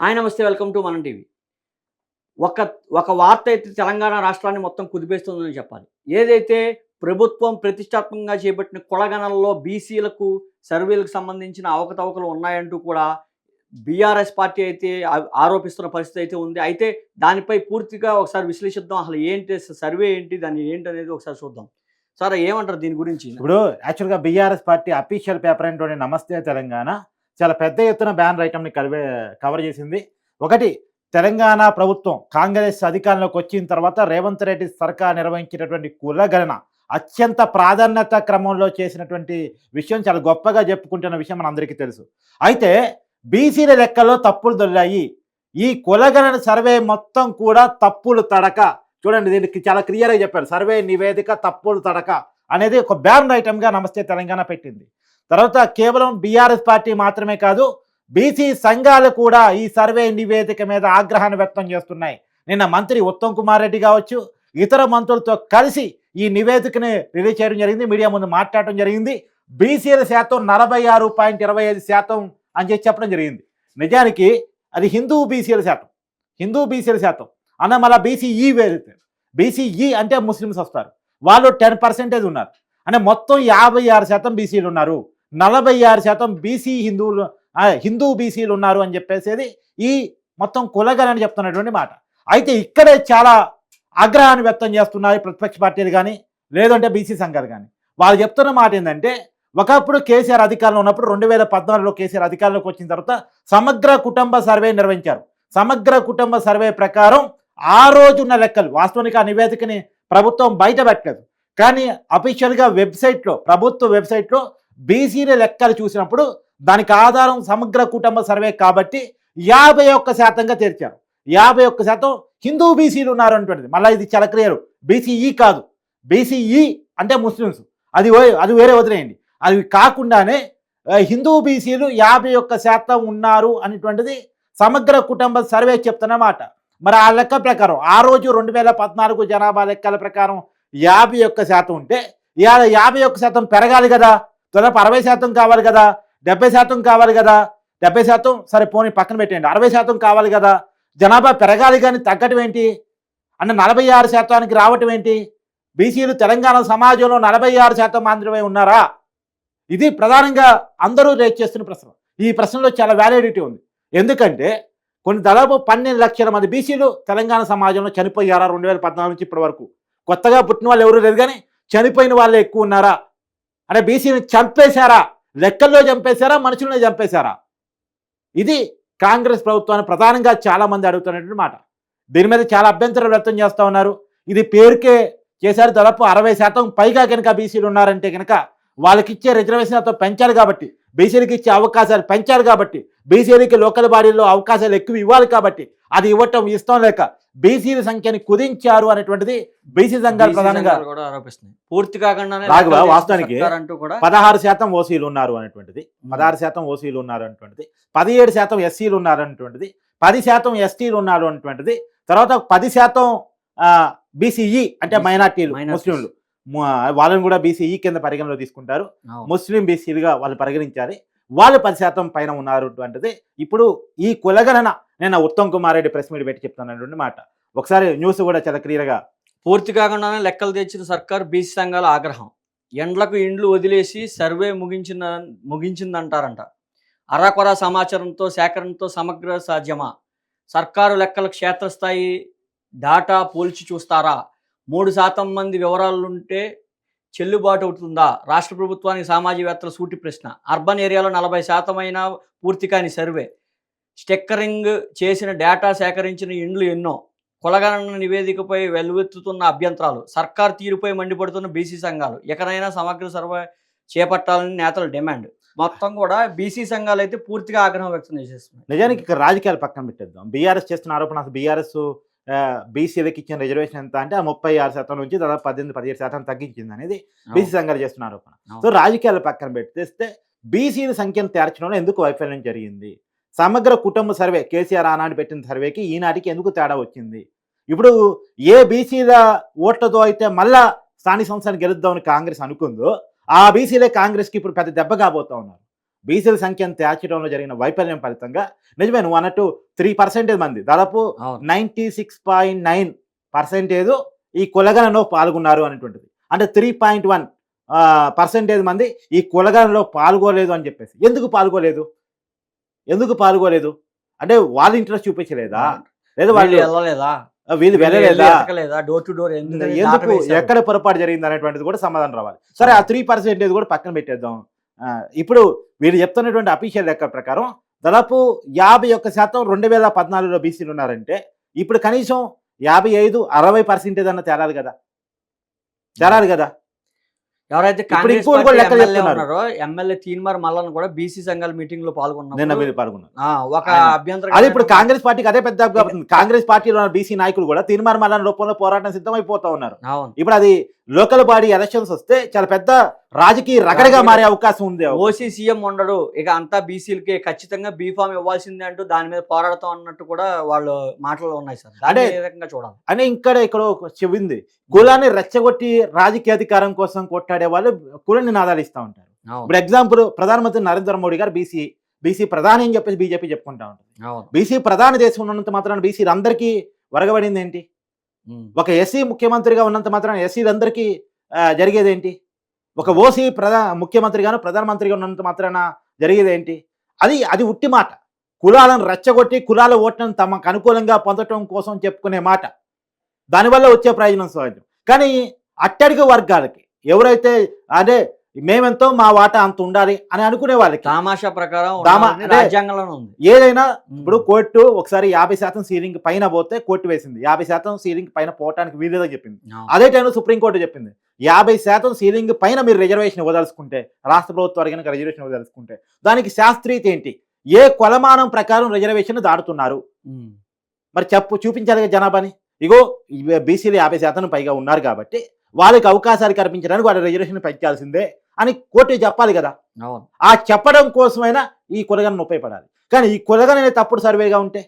Hi నమస్తే welcome to మనం TV. ఒక ఒక వార్త అయితే తెలంగాణ రాష్ట్రాన్ని మొత్తం కుదిపేస్తుందని చెప్పాలి. ఏదైతే ప్రభుత్వం ప్రతిష్టాత్మకంగా చేపట్టిన కులగణనలో బీసీలకు సర్వేలకు సంబంధించిన అవకతవకలు ఉన్నాయంటూ కూడా బీఆర్ఎస్ పార్టీ అయితే ఆరోపిస్తున్న పరిస్థితి అయితే ఉంది. అయితే దానిపై పూర్తిగా ఒకసారి విశ్లేషిద్దాం. అసలు ఏంటి సర్వే ఏంటి దాన్ని ఏంటి అనేది ఒకసారి చూద్దాం. సార్ ఏమంటారు దీని గురించి? ఇప్పుడు యాక్చువల్గా బీఆర్ఎస్ పార్టీ అఫీషియల్ పేపర్ ఏంటంటే నమస్తే తెలంగాణ. చాలా పెద్ద ఎత్తున బ్యానర్ ఐటమ్ని కవే కవర్ చేసింది. ఒకటి తెలంగాణ ప్రభుత్వం కాంగ్రెస్ అధికారంలోకి వచ్చిన తర్వాత రేవంత్ రెడ్డి సర్కార్ నిర్వహించినటువంటి కులగణన అత్యంత ప్రాధాన్యత క్రమంలో చేసినటువంటి విషయం చాలా గొప్పగా చెప్పుకుంటున్న విషయం మన అందరికీ తెలుసు. అయితే బీసీల లెక్కల్లో తప్పులు దొరికాయి ఈ కులగణన సర్వే మొత్తం కూడా తప్పులు తడక చూడండి దీనికి చాలా క్లియర్గా చెప్పారు. సర్వే నివేదిక తప్పులు తడక అనేది ఒక బ్యాన్ ఐటమ్గా నమస్తే తెలంగాణ పెట్టింది. తర్వాత కేవలం బీఆర్ఎస్ పార్టీ మాత్రమే కాదు బీసీ సంఘాలు కూడా ఈ సర్వే నివేదిక మీద ఆగ్రహాన్ని వ్యక్తం చేస్తున్నాయి. నిన్న మంత్రి ఉత్తమ్ కుమార్ రెడ్డి కావచ్చు ఇతర మంత్రులతో కలిసి ఈ నివేదికని రిలీజ్ చేయడం జరిగింది మీడియా ముందు మాట్లాడటం జరిగింది. బీసీల శాతం నలభై ఆరు పాయింట్ ఇరవై ఐదు శాతం అని చెప్పి చెప్పడం జరిగింది. నిజానికి అది హిందూ బీసీల శాతం. హిందూ బీసీల శాతం. అన్న మళ్ళీ బీసీఈ వేరే బీసీఈ అంటే ముస్లిమ్స్ వస్తారు. వాళ్ళు టెన్ పర్సెంటేజ్ ఉన్నారు. అంటే మొత్తం యాభై ఆరు శాతం బీసీలు ఉన్నారు. నలభై ఆరు శాతం బీసీ హిందువులు హిందూ బీసీలు ఉన్నారు అని చెప్పేసేది ఈ మొత్తం కులగలని చెప్తున్నటువంటి మాట. అయితే ఇక్కడే చాలా ఆగ్రహాన్ని వ్యక్తం చేస్తున్నారు ప్రతిపక్ష పార్టీలు కానీ లేదంటే బీసీ సంఘాలు కానీ. వాళ్ళు చెప్తున్న మాట ఏంటంటే ఒకప్పుడు కేసీఆర్ అధికారంలో ఉన్నప్పుడు రెండు వేల పద్నాలుగులో కేసీఆర్ అధికారంలోకి వచ్చిన తర్వాత సమగ్ర కుటుంబ సర్వే నిర్వహించారు. సమగ్ర కుటుంబ సర్వే ప్రకారం ఆ రోజున్న లెక్కలు వాస్తవానికి ఆ నివేదికని ప్రభుత్వం బయట పెట్టలేదు. కానీ అఫీషియల్గా వెబ్సైట్లో ప్రభుత్వ వెబ్సైట్లో బీసీల లెక్కలు చూసినప్పుడు దానికి ఆధారం సమగ్ర కుటుంబ సర్వే కాబట్టి యాభై ఒక్క శాతంగా తెరిచారు యాభై ఒక్క శాతం హిందూ బీసీలు ఉన్నారు అటువంటిది మళ్ళీ ఇది చాలా క్లియర్ బీసీఈ కాదు. బీసీఈ అంటే ముస్లిమ్స్. అది వే- అది వేరే వదిలేయండి. అది కాకుండానే హిందూ బీసీలు యాభై ఒక్క శాతం ఉన్నారు అనేటువంటిది సమగ్ర కుటుంబ సర్వే చెప్తున్నమాట. మరి ఆ లెక్క ప్రకారం ఆ రోజు రెండు వేల పద్నాలుగు జనాభా లెక్కల ప్రకారం యాభై ఒక్క శాతం ఉంటే ఇవాళ యాభై ఒక్క శాతం పెరగాలి కదా. దాదాపు అరవై శాతం కావాలి కదా డెబ్బై శాతం కావాలి కదా డెబ్బై శాతం సరే పోనీ పక్కన పెట్టండి అరవై శాతం కావాలి కదా జనాభా పెరగాలి కానీ తగ్గటం ఏంటి? అంటే నలభై ఆరు శాతానికి రావటం ఏంటి? బీసీలు తెలంగాణ సమాజంలో నలభై ఆరు శాతం మాత్రమే ఉన్నారా? ఇది ప్రధానంగా అందరూ రేట్ చేస్తున్న ప్రశ్న. ఈ ప్రశ్నలో చాలా వ్యాలిడిటీ ఉంది. ఎందుకంటే కొన్ని దాదాపు పన్నెండు లక్షల మంది బీసీలు తెలంగాణ సమాజంలో చనిపోయారా? రెండు వేల పద్నాలుగు నుంచి ఇప్పటి వరకు. కొత్తగా పుట్టిన వాళ్ళు ఎవరు లేదు కానీ చనిపోయిన వాళ్ళే ఎక్కువ ఉన్నారా? అంటే బీసీని చంపేశారా? లెక్కల్లో చంపేశారా? మనుషులను చంపేశారా? ఇది కాంగ్రెస్ ప్రభుత్వాన్ని ప్రధానంగా చాలా మంది అడుగుతున్నటువంటి మాట. దీని మీద చాలా అభ్యంతరం వ్యక్తం చేస్తూ ఉన్నారు. ఇది పేరుకే చేశారు. దాదాపు అరవై శాతం పైగా కనుక బీసీలు ఉన్నారంటే కనుక వాళ్ళకిచ్చే రిజర్వేషన్ అంతా పెంచాలి కాబట్టి బీసీలకు ఇచ్చే అవకాశాలు పెంచారు కాబట్టి బీసీలకి లోకల్ బాడీల్లో అవకాశాలు ఎక్కువ ఇవ్వాలి కాబట్టి అది ఇవ్వటం ఇష్టం లేక బీసీల సంఖ్యని కుదించారు అనేటువంటిది బీసీ సంఘాలు ప్రధానంగా కూడా పూర్తి చేసిన వాస్తవానికి పదహారు శాతం ఓసీలు ఉన్నారు అనేటువంటిది. పదహారు శాతం ఓసీలు ఉన్నారు అనేటువంటిది. పదిహేడు శాతం ఎస్సీలు ఉన్నారు అనేటువంటిది. పది శాతం ఎస్టీలు ఉన్నారు అనేటువంటిది. తర్వాత పది శాతం బీసీఈ అంటే మైనార్టీలు. ముస్లింలు. వాళ్ళని కూడా బీసీఈ కింద పరిగణలో తీసుకుంటారు. ముస్లిం బీసీలుగా వాళ్ళు పరిగణించాలి. వాళ్ళు పది శాతం పైన ఉన్నారు అటువంటిది ఇప్పుడు ఈ కులగణన నేను ఉత్తమ్ కుమార్ రెడ్డి ప్రెస్ మీట్ పెట్టి చెప్తున్నటువంటి మాట. ఒకసారి న్యూస్ కూడా చాలా క్లియర్గా పూర్తి కాకుండానే లెక్కలు తెచ్చిన సర్కార్ బీసీ సంఘాల ఆగ్రహం. ఎండ్లకు ఇండ్లు వదిలేసి సర్వే ముగించిన ముగించిందంటారంట. అరాకొర సమాచారంతో సేకరణతో సమగ్ర సాధ్యమా? సర్కారు లెక్కల క్షేత్రస్థాయి డాటా పోల్చి చూస్తారా? మూడు శాతం మంది వివరాలుంటే చెల్లుబాటు అవుతుందా? రాష్ట్ర ప్రభుత్వానికి సామాజికవేత్తల సూటి ప్రశ్న. అర్బన్ ఏరియాలో నలభై శాతం అయినా పూర్తి కాని సర్వే. స్టెక్కరింగ్ చేసిన డేటా సేకరించిన ఇండ్లు ఎన్నో? కులగణన నివేదికపై వెల్లువెత్తుతున్న అభ్యంతరాలు. సర్కార్ తీరుపై మండిపడుతున్న బీసీ సంఘాలు. ఎక్కడైనా సమగ్ర సర్వే చేపట్టాలని నేతల డిమాండ్. మొత్తం కూడా బీసీ సంఘాలు అయితే పూర్తిగా ఆగ్రహం వ్యక్తం చేసేస్తున్నాయి. నిజానికి ఇక్కడ రాజకీయాలు పక్కన పెట్టేద్దాం. బీఆర్ఎస్ చేస్తున్న ఆరోపణ బీఆర్ఎస్ బీసీలకు ఇచ్చిన రిజర్వేషన్ ఎంత అంటే ఆ ముప్పై ఆరు శాతం నుంచి దాదాపు పద్దెనిమిది పదిహేడు శాతం తగ్గించింది అనేది బీసీ సంఘాలు చేస్తున్న ఆరోపణ. సో రాజకీయాలు పక్కన పెట్టేస్తే బీసీల సంఖ్యను తేర్చడంలో ఎందుకు వైఫల్యం జరిగింది? సమగ్ర కుటుంబ సర్వే కేసీఆర్ ఆనాడు పెట్టిన సర్వేకి ఈనాటికి ఎందుకు తేడా వచ్చింది? ఇప్పుడు ఏ బీసీల ఓట్లతో అయితే మళ్ళా స్థానిక సంస్థలు గెలుద్దామని కాంగ్రెస్ అనుకుందో ఆ బీసీలే కాంగ్రెస్కి ఇప్పుడు పెద్ద దెబ్బ కాబోతా ఉన్నారు. బీసీల సంఖ్యను తేల్చడంలో జరిగిన వైఫల్యం ఫలితంగా నిజమే నువ్వు అన్నట్టు త్రీ పర్సెంటేజ్ మంది. దాదాపు ninety six point nine percentage ఈ కులగణలో పాల్గొన్నారు అనేటువంటిది. అంటే త్రీ పాయింట్ వన్ పర్సెంటేజ్ మంది ఈ కులగణలో పాల్గొలేదు అని చెప్పేసి. ఎందుకు పాల్గొలేదు? ఎందుకు పాల్గొలేదు? అంటే వాళ్ళ ఇంట్రెస్ట్ చూపించలేదా? లేదా వాళ్ళు వాళ్ళు వెళ్ళలేదా? వీళ్ళు వెళ్ళలేదా? డోర్ టు డోర్ ఎందుకు ఎక్కడ పొరపాటు జరిగింది అనేటువంటిది కూడా సమాధానం రావాలి. సరే ఆ త్రీ పర్సెంటేజ్ కూడా పక్కన పెట్టేద్దాం. ఇప్పుడు వీళ్ళు చెప్తున్నటువంటి అఫీషియల్ లెక్క ప్రకారం దాదాపు యాభై ఒక్క శాతం రెండు వేల పద్నాలుగులో బీసీలు ఉన్నారంటే ఇప్పుడు కనీసం యాభై ఐదు అరవై పర్సెంటేజ్ అన్న తేరాలి కదా. తేరాలి కదా. ఎవరైతే కాంగ్రెస్ ఎమ్మెల్యే. ఉన్నారో ఎమ్మెల్యే తీన్మార్ మల్లన్ కూడా బీసీ సంఘాల మీటింగ్లో పాల్గొన్నారు. పాల్గొన్నారు ఒక అభ్యంతరం అదే ఇప్పుడు కాంగ్రెస్ పార్టీకి అదే పెద్ద కాంగ్రెస్ పార్టీలో ఉన్న బీసీ నాయకులు కూడా తీర్మానం మళ్ళా రూపంలో పోరాటం సిద్ధమైపోతా ఉన్నారు. ఇప్పుడు అది లోకల్ బాడీ ఎలక్షన్స్ వస్తే చాలా పెద్ద రాజకీయ రగడగా మారే అవకాశం ఉంది ఓసీ సీఎం ఉండడు. ఇక అంతా బీసీలకి ఖచ్చితంగా బీఫామ్ ఇవ్వాల్సిందే అంటూ దాని మీద పోరాడతాం అన్నట్టు కూడా వాళ్ళు మాటలు ఉన్నాయి సార్. అంటే- ఏ రకంగా చూడాలి? అని ఇక్కడ ఇక్కడ చెవింది. కులాన్ని రెచ్చగొట్టి రాజకీయ అధికారం కోసం కొట్టాడే వాళ్ళు కులాన్ని నినాదాలు ఇస్తూ ఉంటారు. ఇప్పుడు ఎగ్జాంపుల్ ప్రధానమంత్రి నరేంద్ర మోడీ గారు బీసీ బీసీ ప్రధాని అని చెప్పేసి బీజేపీ చెప్పుకుంటా ఉంటుంది. బీసీ ప్రధాని దేశం ఉన్నంత మాత్రాన బీసీలు అందరికీ వరగబడింది ఏంటి. ఒక ఎస్సీ ముఖ్యమంత్రిగా ఉన్నంత మాత్రాన ఎస్సీలందరికీ జరిగేది ఏంటి? ఒక ఓసీ ప్రధా ముఖ్యమంత్రిగాను ప్రధానమంత్రిగా ఉన్నంత మాత్రాన జరిగేది ఏంటి? అది అది ఉట్టి మాట. కులాలను రెచ్చగొట్టి కులాల ఓట్లను తమకు అనుకూలంగా పొందటం కోసం చెప్పుకునే మాట. దానివల్ల వచ్చే ప్రయోజనం సహజం. కానీ అట్టడిగ వర్గాలకి ఎవరైతే అదే మేమెంతో మా వాటా అంత ఉండాలి అని అనుకునే వాళ్ళకి తమాషా ప్రకారం ఉంది. ఏదైనా. ఇప్పుడు కోర్టు ఒకసారి యాభై శాతం సీలింగ్ పైన పోతే కోర్టు వేసింది. యాభై శాతం సీలింగ్ పైన పోవటానికి వీలేదని చెప్పింది. అదే టైంలో సుప్రీంకోర్టు చెప్పింది. యాభై శాతం సీలింగ్ పైన మీరు రిజర్వేషన్ ఇవ్వదలుచుకుంటే రాష్ట్ర ప్రభుత్వం కనుక రిజర్వేషన్ ఇవ్వదలుచుకుంటే దానికి శాస్త్రీయత ఏంటి? ఏ కొలమానం ప్రకారం రిజర్వేషన్ దాడుతున్నారు. మరి చెప్పు చూపించాలి కదా జనాభాని? ఇగో బీసీలు యాభై శాతం పైగా ఉన్నారు కాబట్టి వాళ్ళకి అవకాశాలు కల్పించడానికి వాళ్ళ రిజర్వేషన్ పెంచాల్సిందే అని కోర్టు చెప్పాలి కదా. అవును. ఆ చెప్పడం కోసమైనా ఈ కులగలను ఉపయోగపడాలి. కానీ ఈ కులగన తప్పుడు సర్వేగా ఉంటే?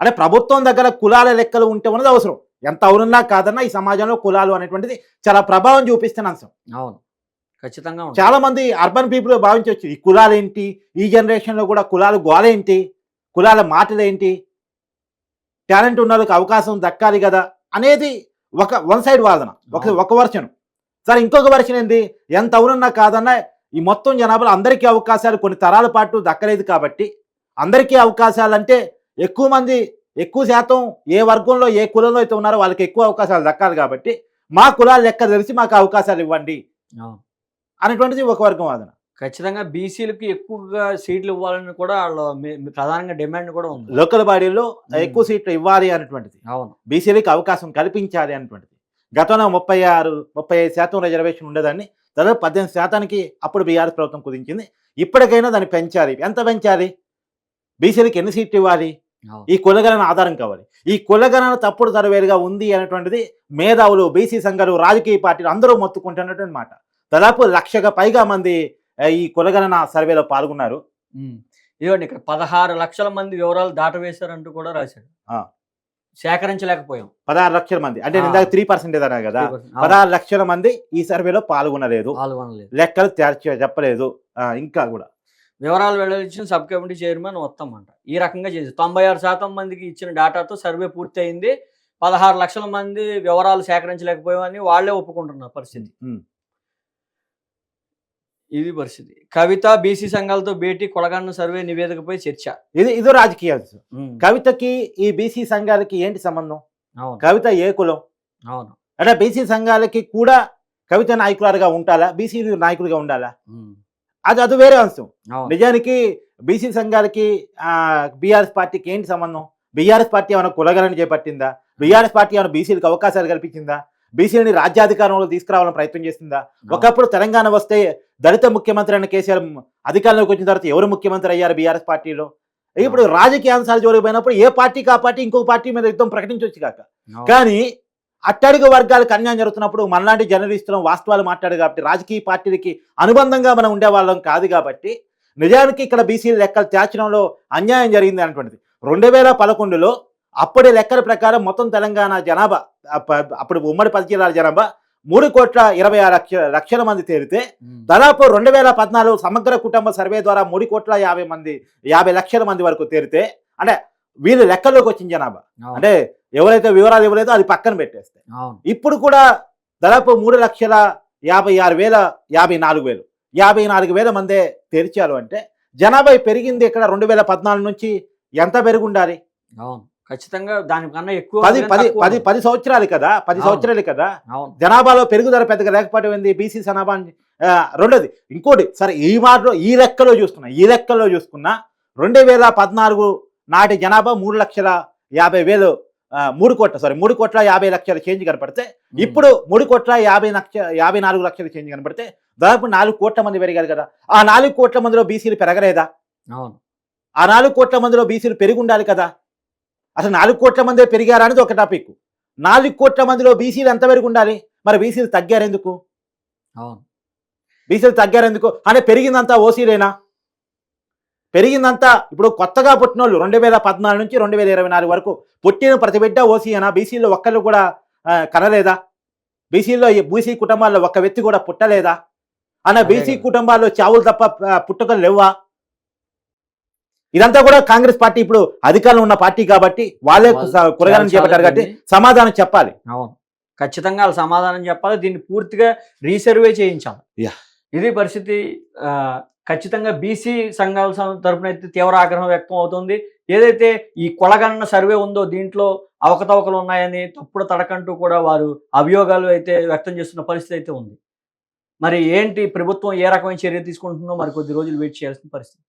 అంటే ప్రభుత్వం దగ్గర కులాల లెక్కలు ఉంటే ఉన్నది అవసరం. ఎంత అవునన్నా కాదన్నా ఈ సమాజంలో కులాలు అనేటువంటిది చాలా ప్రభావం చూపిస్తున్న అంశం. అవును. ఖచ్చితంగా. చాలా మంది అర్బన్ పీపుల్ భావించవచ్చు. ఈ కులాలు ఏంటి? ఈ జనరేషన్లో కూడా కులాలు గోలేంటి కులాల మాటలు ఏంటి? టాలెంట్ ఉన్న అవకాశం దక్కాలి కదా అనేది ఒక వన్ సైడ్ వాదన ఒక. ఒక వర్షన్ సరే ఇంకొక వర్షన్ ఏంది? ఎంత అవునన్నా కాదన్నా ఈ మొత్తం జనాభాలో అందరికీ అవకాశాలు కొన్ని తరాల పాటు దక్కలేదు కాబట్టి అందరికీ అవకాశాలు అంటే ఎక్కువ మంది ఎక్కువ శాతం ఏ వర్గంలో ఏ కులంలో అయితే ఉన్నారో వాళ్ళకి ఎక్కువ అవకాశాలు దక్కాలి కాబట్టి మా కులాలు లెక్క తెలిసి మాకు అవకాశాలు ఇవ్వండి అనేటువంటిది ఒక వర్గం వాదన. ఖచ్చితంగా బీసీలకి ఎక్కువగా సీట్లు ఇవ్వాలని కూడా వాళ్ళు ప్రధానంగా డిమాండ్ కూడా ఉంది. లోకల్ బాడీలో. ఎక్కువ సీట్లు ఇవ్వాలి అనేటువంటిది అవును. బీసీలకి అవకాశం కల్పించాలి అనేటువంటిది గతంలో ముప్పై ఆరు ముప్పై ఐదు శాతం రిజర్వేషన్ ఉండేదాన్ని దాదాపు పద్దెనిమిది శాతానికి అప్పుడు బీఆర్ఎస్ ప్రభుత్వం కుదించింది. ఇప్పటికైనా దాన్ని పెంచాలి. ఎంత పెంచాలి? బీసీలకి ఎన్ని సీట్లు ఇవ్వాలి? ఈ కులగణన ఆధారం కావాలి. ఈ కులగణన తప్పుడు తరవేరుగా ఉంది అనేటువంటిది మేధావులు బీసీ సంఘాలు రాజకీయ పార్టీలు అందరూ మొత్తుకుంటున్నటువంటి మాట. దాదాపు లక్షగా పైగా మంది ఈ కులగణన సర్వేలో పాల్గొన్నారు. ఇదిగోండి ఇక్కడ పదహారు లక్షల మంది వివరాలు దాటవేశారంటూ కూడా రాశాడు. సేకరించలేకపోయాం. పదహారు లక్షల మంది. అంటే. ఇందాక త్రీ పర్సెంటేజ్ అన్నా కదా. పదహారు లక్షల మంది ఈ సర్వేలో పాల్గొనలేదు. పాల్గొనలేదు. లెక్కలు తేల్చ చెప్పలేదు. ఇంకా కూడా. వివరాలు వెల్లడించిన సబ్ కమిటీ చైర్మన్ ఉత్తమ్ అంట. ఈ రకంగా చేసి తొంభై ఆరు శాతం మందికి ఇచ్చిన డేటాతో సర్వే పూర్తి అయింది పదహారు లక్షల మంది వివరాలు సేకరించలేకపోయామని వాళ్ళే ఒప్పుకుంటున్నారు పరిస్థితి. ఇది పరిస్థితి. కవిత బీసీ సంఘాలతో భేటీ కొలగన్న సర్వే నివేదికపై చర్చ. ఇది ఇదో రాజకీయ అంశం. ఉమ్, కవితకి ఈ బీసీ సంఘాలకి ఏంటి సంబంధం? కవిత ఏ కులం? అవును. అంటే బీసీ సంఘాలకి కూడా కవిత నాయకురాలుగా ఉండాలా? బీసీ నాయకులుగా ఉండాలా? అది అది వేరే అంశం. నిజానికి బీసీ సంఘాలకి బీఆర్ఎస్ పార్టీకి ఏంటి సంబంధం? బీఆర్ఎస్ పార్టీ ఏమైనా కులగలని చేపట్టిందా? బీఆర్ఎస్ పార్టీ ఏమైనా బీసీలకు అవకాశాలు కల్పించిందా? బీసీలని రాజ్యాధికారంలో తీసుకురావాలని ప్రయత్నం చేసిందా? ఒకప్పుడు తెలంగాణ వస్తే దళిత ముఖ్యమంత్రి అయిన కేసీఆర్ అధికారంలోకి వచ్చిన తర్వాత ఎవరు ముఖ్యమంత్రి అయ్యారు బీఆర్ఎస్ పార్టీలో? ఇప్పుడు రాజకీయ అంశాలు జోలికి పోయినప్పుడు ఏ పార్టీకి ఆ పార్టీ ఇంకొక పార్టీ మీద యుద్ధం ప్రకటించవచ్చు కాక. కానీ అట్టడుగు వర్గాలకు అన్యాయం జరుగుతున్నప్పుడు మనలాంటి జర్నలిస్టులం వాస్తవాలు మాట్లాడు కాబట్టి రాజకీయ పార్టీలకి అనుబంధంగా మనం ఉండేవాళ్ళం కాదు కాబట్టి నిజానికి ఇక్కడ బీసీ లెక్కలు తేల్చడంలో అన్యాయం జరిగింది అనేటువంటిది రెండు వేల పదకొండులో అప్పటి లెక్కల ప్రకారం మొత్తం తెలంగాణ జనాభా అప్ప- అప్పుడు ఉమ్మడి పది జిల్లాల జనాభా మూడు కోట్ల ఇరవై ఆరు లక్ష లక్షల మంది తేలితే దాదాపు రెండు వేల పద్నాలుగు సమగ్ర కుటుంబ సర్వే ద్వారా మూడు కోట్ల యాభై మంది యాభై లక్షల మంది వరకు తేరితే అంటే వీళ్ళు లెక్కల్లోకి వచ్చిన జనాభా. అంటే ఎవరైతే వివరాలు ఇవ్వలేదో అది పక్కన పెట్టేస్తే. ఇప్పుడు కూడా దాదాపు మూడు లక్షల యాభై ఆరు వేల యాభై నాలుగు వేలు. యాభై నాలుగు వేల మందే తెరిచారు అంటే జనాభా పెరిగింది ఇక్కడ రెండు వేల పద్నాలుగు నుంచి ఎంత పెరిగి ఉండాలి? అవును. ఖచ్చితంగా దానికన్నా ఎక్కువ పది పది పది. పది సంవత్సరాలు కదా పది. సంవత్సరాలు కదా. జనాభాలో పెరుగుదల పెద్దగా లేకపోవడం ఏంది? బీసీ జనాభా రెండోది. ఇంకోటి సరే ఈ మాటలో ఈ లెక్కలో చూసుకున్నా ఈ లెక్కలో చూసుకున్నా రెండు వేల పద్నాలుగు నాటి జనాభా మూడు లక్షల యాభై వేలు మూడు కోట్ల సారీ మూడు కోట్ల యాభై లక్షల చేంజ్ కనపడితే. ఇప్పుడు మూడు కోట్ల యాభై లక్ష యాభై నాలుగు లక్షల చేంజ్ కనపడితే దాదాపు నాలుగు కోట్ల మంది పెరిగారు కదా. ఆ నాలుగు కోట్ల మందిలో బీసీలు పెరగలేదా? అవును. ఆ నాలుగు కోట్ల మందిలో బీసీలు పెరిగి ఉండాలి కదా. అసలు నాలుగు కోట్ల మందే పెరిగారా అనేది ఒక టాపిక్. నాలుగు కోట్ల మందిలో బీసీలు ఎంత పెరిగి ఉండాలి? మరి బీసీలు తగ్గారు ఎందుకు అవును. బీసీలు తగ్గారు ఎందుకు అంటే పెరిగిందంతా ఓసీలేనా? పెరిగిందంతా ఇప్పుడు కొత్తగా పుట్టిన వాళ్ళు రెండు వేల పద్నాలుగు నుంచి రెండు వేల ఇరవై నాలుగు వరకు పుట్టిన ప్రతి బిడ్డ ఓసీయేనా? బీసీలో ఒక్కళ్ళు కూడా కనలేదా? బీసీలో బీసీ కుటుంబాల్లో ఒక్క వ్యక్తి కూడా పుట్టలేదా? అన్న బీసీ. కుటుంబాల్లో చావులు తప్ప పుట్టుకలు లేవా ఇదంతా కూడా కాంగ్రెస్ పార్టీ ఇప్పుడు అధికారంలో ఉన్న పార్టీ కాబట్టి వాళ్ళే చాలా చేపట్టారు కాబట్టి సమాధానం చెప్పాలి. అవును. ఖచ్చితంగా వాళ్ళు సమాధానం చెప్పాలి. దీన్ని పూర్తిగా రీసర్వే చేయించాలి. ఇది పరిస్థితి ఖచ్చితంగా బీసీ సంఘాల తరపున అయితే తీవ్ర ఆగ్రహం వ్యక్తం అవుతుంది. ఏదైతే ఈ కొలగన్న సర్వే ఉందో దీంట్లో అవకతవకలు ఉన్నాయని తప్పుడు తడకంటూ కూడా వారు అభియోగాలు అయితే వ్యక్తం చేస్తున్న పరిస్థితి అయితే ఉంది. మరి ఏంటి ప్రభుత్వం ఏ రకమైన చర్య తీసుకుంటుందో మరి కొద్ది రోజులు వెయిట్ చేయాల్సిన పరిస్థితి.